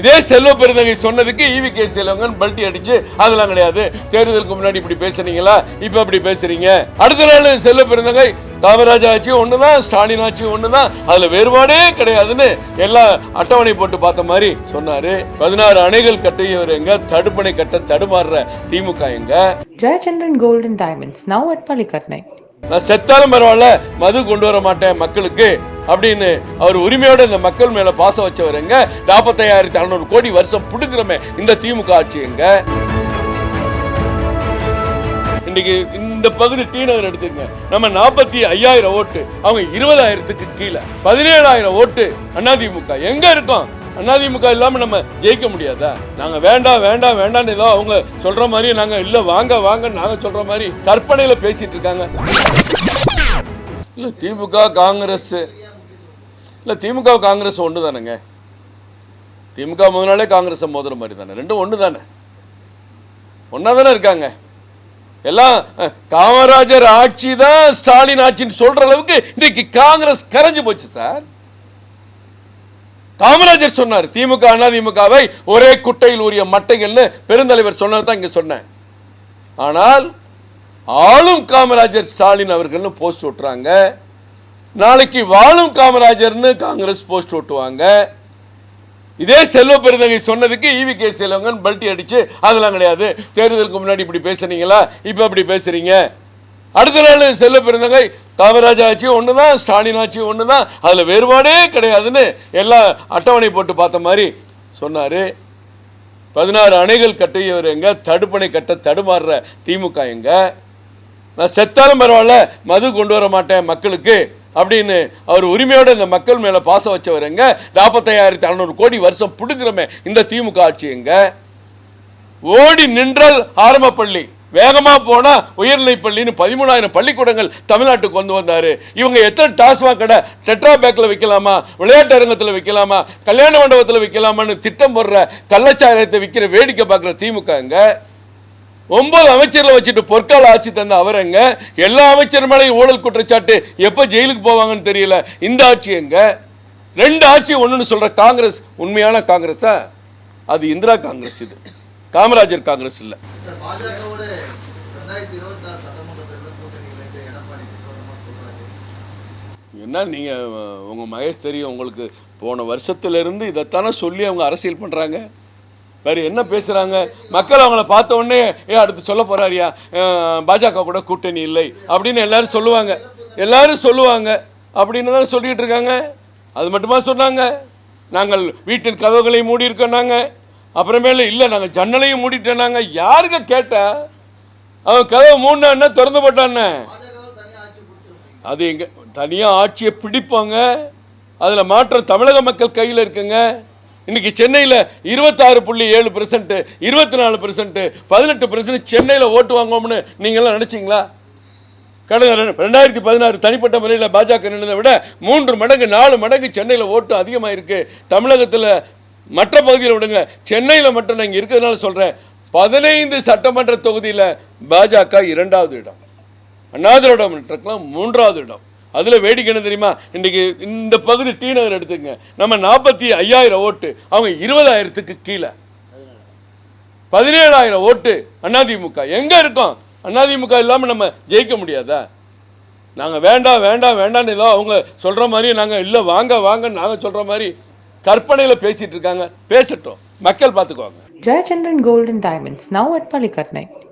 இதே செல்வ பெருந்தகை சொன்னதுக்கு EV K செல்வங்கன் பல்ட்டி அடிச்சு அதெல்லாம் கிடையாது. தேர்தலுக்கு முன்னாடி இப்படி பேசுனீங்களா? இப்ப இப்படி பேசுறீங்க. அடுத்த நாள் செல்வ பெருந்தகை காமராஜ் ஆட்சி ஒண்ணுதான் ஸ்டாலின் ஆட்சி ஒண்ணுதான் அதுல வேறுபாடே கிடையாதுன்னு எல்லாம் அட்டவணை போட்டு பார்த்த மாதிரி சொன்னாரு. பதினாறு அணைகள் கட்டியவர் எங்க? தடுப்பணை கட்ட தடுமாறுற திமுக எங்க? Gold and Diamonds, now at Palikatnai. நான் செத்தாலும் பரவாயில்ல மது கொண்டு வர மாட்டேன் மக்களுக்கு. அப்படின்னு அவர் உரிமையோட இந்த மக்கள் மேல பாசம் வச்சவர் எங்க? நாற்பத்தையாயிரத்தி அறுநூறு கோடி வருஷம் புடுங்குறமே இந்த திமுக ஆட்சி எங்க? இன்னைக்கு இந்த பகுதி டி நகர் எடுத்துங்க. நம்ம நாற்பத்தி ஐயாயிரம் ஓட்டு அவங்க இருபதாயிரத்துக்கு கீழே. பதினேழாயிரம் ஓட்டு அதிமுக எங்க இருக்கோம்? அதிமுக இல்லாம நம்ம ஜெயிக்க முடியாதா? நாங்க வேண்டாம் வேண்டாம் வேண்டாம்னு ஏதோ அவங்க சொல்ற மாதிரி நாங்க இல்ல வாங்க வாங்க நாங்க சொல்ற மாதிரி கற்பனையில பேசிட்டு இருக்காங்க. இல்ல திமுக காங்கிரஸ் இல்லை திமுக காங்கிரஸ் ஒன்று தானேங்க திமுக முதல் நாளே காங்கிரஸ் மோதுற மாதிரி தானே ரெண்டும் ஒன்று தானே ஒன்றா தானே இருக்காங்க. எல்லாம் காமராஜர் ஆட்சி தான் ஸ்டாலின் ஆட்சின்னு சொல்ற அளவுக்கு இன்னைக்கு காங்கிரஸ் கரைஞ்சு போச்சு சார். காமராஜர் சொன்னார் திமுக அதிமுகவை ஒரே குட்டையில் உரிய மட்டைகள்னு பெருந்தலைவர் சொன்னது தான் இங்க சொன்னேன். ஆனால் ஆளும் காமராஜர் ஸ்டாலின் அவர்கள்னு போஸ்ட் ஓட்டுறாங்க நாளைக்கு வாழும் காமராஜர்னு காங்கிரஸ் போஸ்ட் ஓட்டுவாங்க இதே செல்வ பெருந்தகை சொன்னதுக்கு ஈவி கே செல்வங்கன் பல்ட்டி அடிச்சு அதெல்லாம் கிடையாது. தேர்தலுக்கு முன்னாடி இப்படி பேசுனீங்களா? இப்போ இப்படி பேசுறீங்க. அடுத்த நாள் செல்வ பெருந்தகை ஆட்சியும் ஒன்று தான் ஸ்டாலின் ஆட்சியும் ஒன்று தான் அதில் வேறுபாடே கிடையாதுன்னு எல்லாம் அட்டவணை போட்டு பார்த்த மாதிரி சொன்னார். பதினாறு அணைகள் கட்டியவர் எங்க தடுப்பணை கட்ட தடுமாறுற திமுக எங்க நான் செத்தாலும் பரவாயில்ல மது கொண்டு வர மாட்டேன் மக்களுக்கு. அப்படின்னு அவர் உரிமையோடு இந்த மக்கள் மேலே பாசம் வச்சவர் எங்கே? நாற்பத்தையாயிரத்தி அறநூறு கோடி வருஷம் பிடுங்குறமே இந்த திமுக ஆட்சி எங்க? ஓடி நின்றல் ஆரம்ப பள்ளி போனால் உயர்நிலை பள்ளின்னு பதிமூணாயிரம் பள்ளிக்கூடங்கள் தமிழ்நாட்டுக்கு கொண்டு வந்தார். இவங்க எத்தனை டாஸ்மாக் கடை டெட்ரா பேக்கில் வைக்கலாமா விளையாட்டு அரங்கத்தில் வைக்கலாமா கல்யாண மண்டபத்தில் வைக்கலாமான்னு திட்டம் போடுற கள்ளச்சாரத்தை விற்கிற வேடிக்கை பார்க்குற திமுகங்க ஒன்பது அமைச்சர்களை வச்சுட்டு பொற்கால ஆட்சி தந்த அவரங்க எல்லா அமைச்சர் மேலேயும் ஊழல் குற்றச்சாட்டு எப்போ ஜெயிலுக்கு போவாங்கன்னு தெரியல. இந்த ஆட்சி எங்க? ரெண்டு ஆட்சி ஒண்ணுன்னு சொல்ற காங்கிரஸ் உண்மையான காங்கிரஸா? அது இந்திரா காங்கிரஸ் இது. காமராஜர் காங்கிரஸ் இல்ல. என்ன நீங்க அஹ், உங்க மகேஷ் தெரியும் உங்களுக்கு போன வருஷத்துல இருந்து இதைத்தானே சொல்லி அவங்க அரசியல் பண்றாங்க? வேறு என்ன பேசுகிறாங்க மக்கள் அவங்கள பார்த்த உடனே ஏ அடுத்து சொல்ல போகிறாரியா பாஜக கூட கூட்டணி இல்லை. அப்படின்னு எல்லாரும் சொல்லுவாங்க. எல்லாரும் சொல்லுவாங்க. அப்படின்னு தானே சொல்லிட்டு இருக்காங்க. அது மட்டுமா சொன்னாங்க? நாங்கள் வீட்டின் கதவுகளை மூடி இருக்கோன்னாங்க அப்புறமேல இல்லை நாங்கள் ஜன்னலையும் மூடிட்டோன்னாங்க யாருங்க கேட்டா? அவன் கதவை மூடினா திறந்து போட்டான்னு? அது எங்கே தனியாக ஆட்சியை பிடிப்பாங்க. அதில் மாற்றம் தமிழக மக்கள் கையில் இருக்குங்க. இன்னைக்கு சென்னையில் இருபத்தாறு புள்ளி ஏழு பெர்சன்ட்டு இருபத்தி நாலு பெர்சன்ட்டு பதினெட்டு பெர்சன்ட் சென்னையில் ஓட்டு வாங்குவோம்னு நீங்கள்லாம் நினச்சிங்களா? கடந்த ரெண்டாயிரத்தி பதினாறு தனிப்பட்ட முறையில் பாஜக நின்றதை விட மூன்று மடங்கு நாலு மடங்கு சென்னையில் ஓட்டு அதிகமாக இருக்குது தமிழகத்தில் மற்ற பகுதியில் விடுங்க சென்னையில் மட்டும் நான் இங்கே இருக்கிறதுனால சொல்கிறேன் பதினைந்து சட்டமன்ற தொகுதியில் பாஜக இரண்டாவது இடம். அண்ணாதிரோட முன்னேற்றம்லாம் மூன்றாவது இடம். அதில் வேடிக்கை என்ன தெரியுமா? இன்றைக்கி இந்த பகுதி டி நகர் எடுத்துங்க நம்ம நாற்பத்தி ஐயாயிரம் ஓட்டு அவங்க இருபதாயிரத்துக்கு கீழே. பதினேழாயிரம் ஓட்டு அதிமுக எங்க இருக்கோம்? அதிமுக இல்லாம நம்ம ஜெயிக்க முடியாதா? நாங்க வேண்டாம் வேண்டாம் வேண்டாம்னு ஏதோ அவங்க சொல்ற மாதிரி நாங்க இல்லை வாங்க வாங்க நாங்க சொல்ற மாதிரி கற்பனையில பேசிட்டு இருக்காங்க. பேசட்டும். மக்கள் பார்த்துக்குவாங்க Jayachandran golden diamonds now at at